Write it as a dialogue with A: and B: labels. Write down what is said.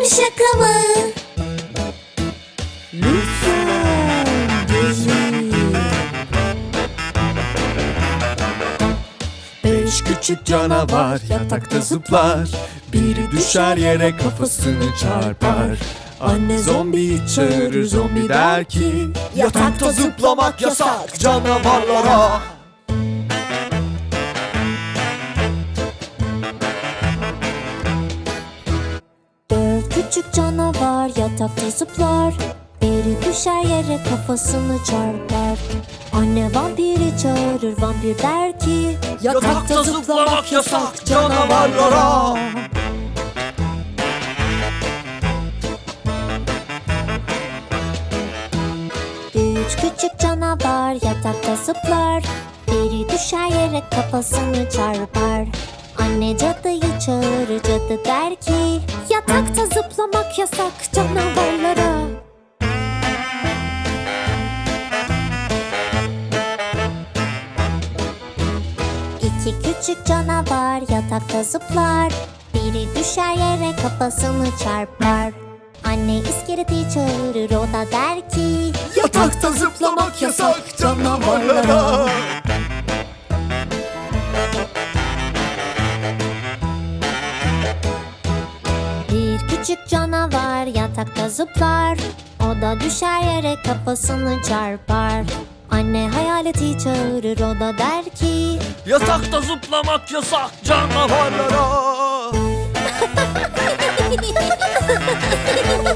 A: bir şaka mı?
B: Lütfen gelin. Beş küçük canavar yatakta zıplar Biri düşer yere kafasını çarpar Anne zombi çağırır zombi der ki Yatakta zıplamak yasak canavarlara
A: küçük canavar yatakta zıplar. Biri düşer yere kafasını çarpar. Anne vampiri çağırır vampir der ki
B: Yatakta zıplamak yasak canavarlara.
A: Üç küçük canavar yatakta zıplar. Biri düşer yere kafasını çarpar. Anne cadıyı çağırır cadı der ki Yatakta zıplamak yasak canavarlara. İki küçük canavar yatakta zıplar. Biri düşer yere kafasını çarpar. Anne iskeleti çağırır o da der ki
B: Yatakta zıplamak yasak canavarlara
A: küçük canavar yatakta zıplar. O da düşer yere kafasını çarpar. Anne hayaleti çağırır o da der ki
B: Yatakta zıplamak yasak canavarlara